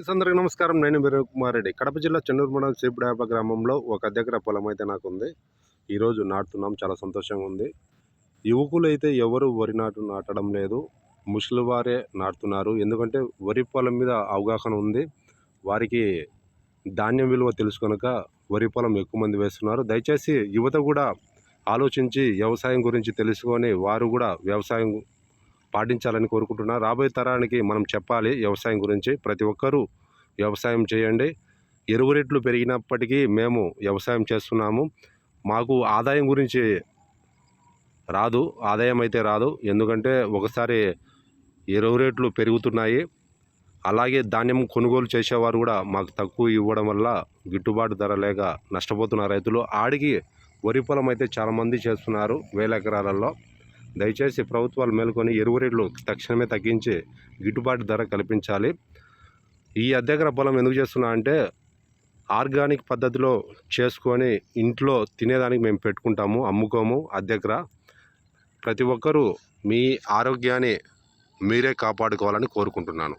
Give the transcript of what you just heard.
Friends అందరికీ నమస్కారం. నేను మీరు కుమార్ రెడ్డి. కడప జిల్లా చెన్నూరు మండలం సేపుడాప గ్రామంలో ఒక దగ్గర పొలం అయితే నాకు ఉంది ఈరోజు నాటుతున్నాం. చాలా సంతోషంగా ఉంది. యువకులు అయితే ఎవరు వరి నాటు నాటడం లేదు. ముసలి వారే నాటుతున్నారు. ఎందుకంటే వరి పొలం మీద అవగాహన ఉంది. వారికి ధాన్యం విలువ తెలుసు కనుక వరి పొలం ఎక్కువ మంది వేస్తున్నారు. దయచేసి యువత కూడా ఆలోచించి వ్యవసాయం గురించి తెలుసుకొని వారు కూడా వ్యవసాయం పాటించాలని కోరుకుంటున్నా. రాబోయే తరానికి మనం చెప్పాలి వ్యవసాయం గురించి. ప్రతి ఒక్కరూ వ్యవసాయం చేయండి. ఎరువు రేట్లు పెరిగినప్పటికీ మేము వ్యవసాయం చేస్తున్నాము. మాకు ఆదాయం గురించి రాదు ఆదాయం అయితే రాదు. ఎందుకంటే ఒకసారి ఎరువు రేట్లు పెరుగుతున్నాయి. అలాగే ధాన్యం కొనుగోలు చేసేవారు కూడా మాకు తక్కువ ఇవ్వడం వల్ల గిట్టుబాటు ధర లేక నష్టపోతున్నారు రైతులు. ఆడికి వరి పొలం అయితే చాలామంది చేస్తున్నారు వేల ఎకరాలలో. దయచేసి ప్రభుత్వాలు మేల్కొని ఎరువు రేట్లు తక్షణమే తగ్గించి గిట్టుబాటు ధర కల్పించాలి. ఈ అద్దెకర పొలం ఎందుకు చేస్తున్నా అంటే ఆర్గానిక్ పద్ధతిలో చేసుకొని ఇంట్లో తినేదానికి మేము పెట్టుకుంటాము అమ్ముకోము అద్దెకర ప్రతి ఒక్కరూ మీ ఆరోగ్యాన్ని మీరే కాపాడుకోవాలని కోరుకుంటున్నాను.